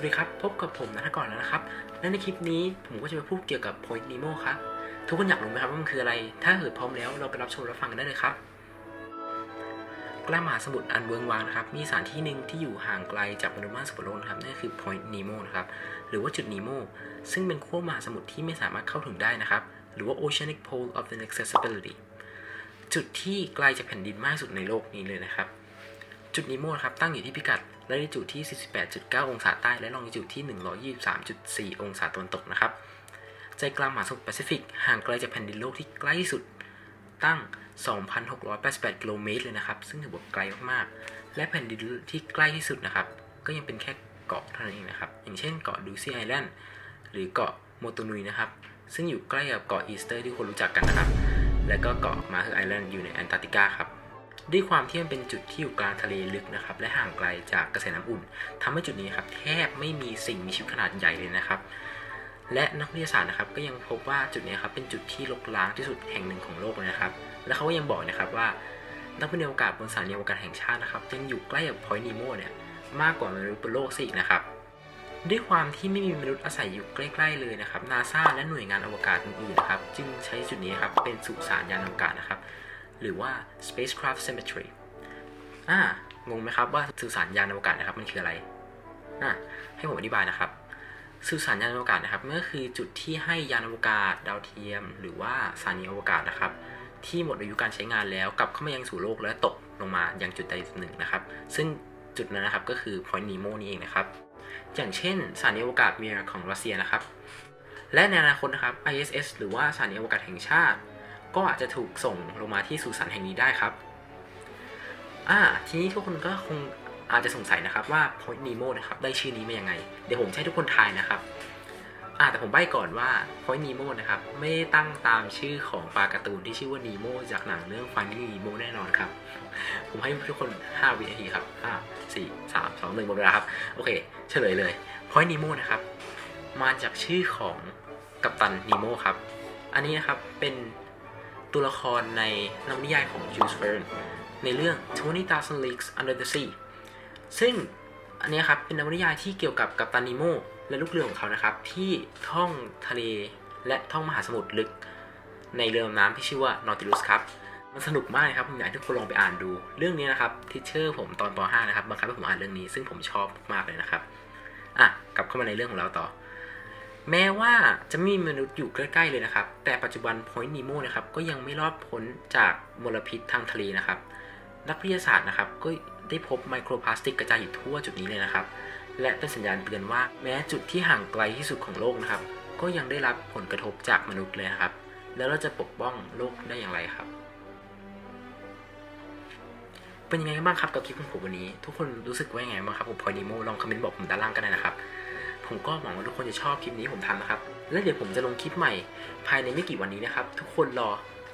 วัสดีครับ พบกับผมนัทก่อนแล้วนะครับ และในคลิปนี้ผมก็จะมาพูดเกี่ยวกับ Point Nemo ครับ ทุกคนอยากรู้ไหมครับว่ามันคืออะไร ถ้าเกิดพร้อมแล้วเราไปรับชมรับฟังกันได้เลยครับกล้ามหาสมุทรอันเวิงวางนะครับ มีสถานที่หนึ่งที่อยู่ห่างไกลจากมนุษย์มากสุดโลกนะครับนั่นคือ Point Nemo นะครับ หรือว่าจุด Nemo ซึ่งเป็นขั้วมหาสมุทรที่ไม่สามารถเข้าถึงได้นะครับ หรือว่า Oceanic Pole of Inaccessibility จุดที่ไกลจากแผ่นดินมากสุดในโลกนี้เลยนะครับ จุดนิโมนะครับตั้งอยู่ที่พิกัดและลิจูดที่ 48.9 องศาใต้ และลองลิจูดที่ 123.4 องศาตะวันตกนะครับ ใจกลางมหาสมุทรแปซิฟิก ห่างไกลจากแผ่นดินโลกที่ใกล้ที่สุดตั้ง 2,688 กิโลเมตรเลยนะครับ ซึ่งถือว่าไกลมากๆ และแผ่นดินที่ใกล้ที่สุดนะครับ ก็ยังเป็นแค่เกาะเท่านั้นเองนะครับ อย่างเช่นเกาะดูซี่ไอแลนด์หรือเกาะโมโตนุยนะครับ ซึ่งอยู่ใกล้กับเกาะอีสเตอร์ที่คนรู้จักกันนะครับ และก็เกาะมาเฮอร์ไอแลนด์อยู่ในแอนตาร์กติกาครับ ด้วยความที่มันเป็นจุดที่อยู่กลางทะเลลึกนะครับ และห่างไกลจากกระแสน้ำอุ่นทำให้จุดนี้ครับแทบไม่มีสิ่งมีชีวิตขนาดใหญ่เลยนะครับ และนักวิทยาศาสตร์นะครับก็ยังพบว่าจุดนี้ครับเป็นจุดที่รกร้างที่สุดแห่งหนึ่งของโลกเลยนะครับ และเขาก็ยังบอกนะครับว่า นักบินอวกาศบนสถานีอวกาศแห่งชาตินะครับยังอยู่ใกล้กับพอยต์นีโมเนี่ยมากกว่ามนุษย์บนโลกซะอีกนะครับด้วยความที่ไม่มีมนุษย์อาศัยอยู่ใกล้ๆเลยนะครับนาซาและหน่วยงานอวกาศอื่นๆนะครับ จึงใช้จุดนี้ครับเป็นสุสานยานอวกาศนะครับ หรือว่า spacecraft cemetery อ่างงไหมครับว่าสุสานยานอวกาศนะครับมันคืออะไรอะให้ผมอธิบายนะครับสุสานยานอวกาศนะครับก็คือจุดที่ให้ยานอวกาศ ดาวเทียม หรือว่าสถานีอวกาศนะครับ ที่หมดอายุการใช้งานแล้วกลับเข้ามายังสู่โลกและตกลงมายังจุดใดจุดหนึ่งนะครับ ซึ่งจุดนั้นนะครับก็คือ Point Nemo นี่เองนะครับ อย่างเช่นสถานีอวกาศเมียของรัสเซียนะครับ และในอนาคตนะครับ ISS หรือว่าสถานีอวกาศแห่งชาติ ก็อาจจะถูกส่งลงมาที่สุสานแห่งนี้ได้ครับอ่าทีนี้ทุกคนก็คงอาจจะสงสัยนะครับว่า Point Nemo นะครับได้ชื่อนี้มายังไง เดี๋ยวผมให้ทุกคนทายนะครับอ่าแต่ผมใบ้ก่อนว่า Point Nemo นะครับไม่ได้ตั้งตามชื่อของปลาการ์ตูนที่ชื่อว่า Nemo จากหนังเรื่อง Finding Nemo แน่นอนครับ ผมให้ทุกคน 5 วินาทีครับ 5 4 3 2 1หมดเวลาครับ โอเค เฉลยเลย Point Nemo นะครับ มาจากชื่อของกัปตันนีโมครับ อันนี้นะครับเป็น ตัวละครในนวนิยายของจูสเฟ r ร์นในเรื่อง 20,000 Leagues Under the Sea ซึ่งอันนี้ครับเป็นนวนิยายที่เกี่ยวกับกัปตันนีโมและลูกเรือของเขานะครับ ที่ท่องทะเลและท่องมหาสมุทรลึก ในเรือดำน้ำที่ชื่อว่า Nautilus ครับ มันสนุกมากครับผมอยากให้ทุกคนลองไปอ่านดู เรื่องนี้นะครับทิเชอร์ผมตอนป .5 นะครับบังคับให้ผมอ่านเรื่องนี้ ซึ่งผมชอบมากเลยนะครับอะกลับเข้ามาในเรื่องของเราต่อ แม้ว่าจะไม่มีมนุษย์อยู่ใกล้ๆเลยนะครับ แต่ปัจจุบัน Point Nemo นะครับก็ยังไม่รอดพ้นจากมลพิษทางทะเลนะครับ นักวิทยาศาสตร์นะครับก็ได้พบไมโครพลาสติกกระจายอยู่ทั่วจุดนี้เลยนะครับ และเป็นสัญญาณเตือนว่าแม้จุดที่ห่างไกลที่สุดของโลกนะครับ ก็ยังได้รับผลกระทบจากมนุษย์เลยนะครับ แล้วเราจะปกป้องโลกได้อย่างไรครับ เป็นยังไงบ้างครับกับคลิปของผมวันนี้ ทุกคนรู้สึกว่ายังไงบ้างครับผมพอยนิโมลองคอมเมนต์บอกผมด้านล่างกันได้นะครับ ผมก็หวังว่าทุกคนจะชอบคลิปนี้ผมทำนะครับ และเดี๋ยวผมจะลงคลิปใหม่ภายในไม่กี่วันนี้นะครับ ทุกคนรอ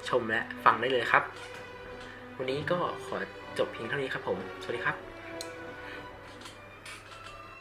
ชมและฟังได้เลยครับ วันนี้ก็ขอจบเพียงเท่านี้ครับผม สวัสดีครับ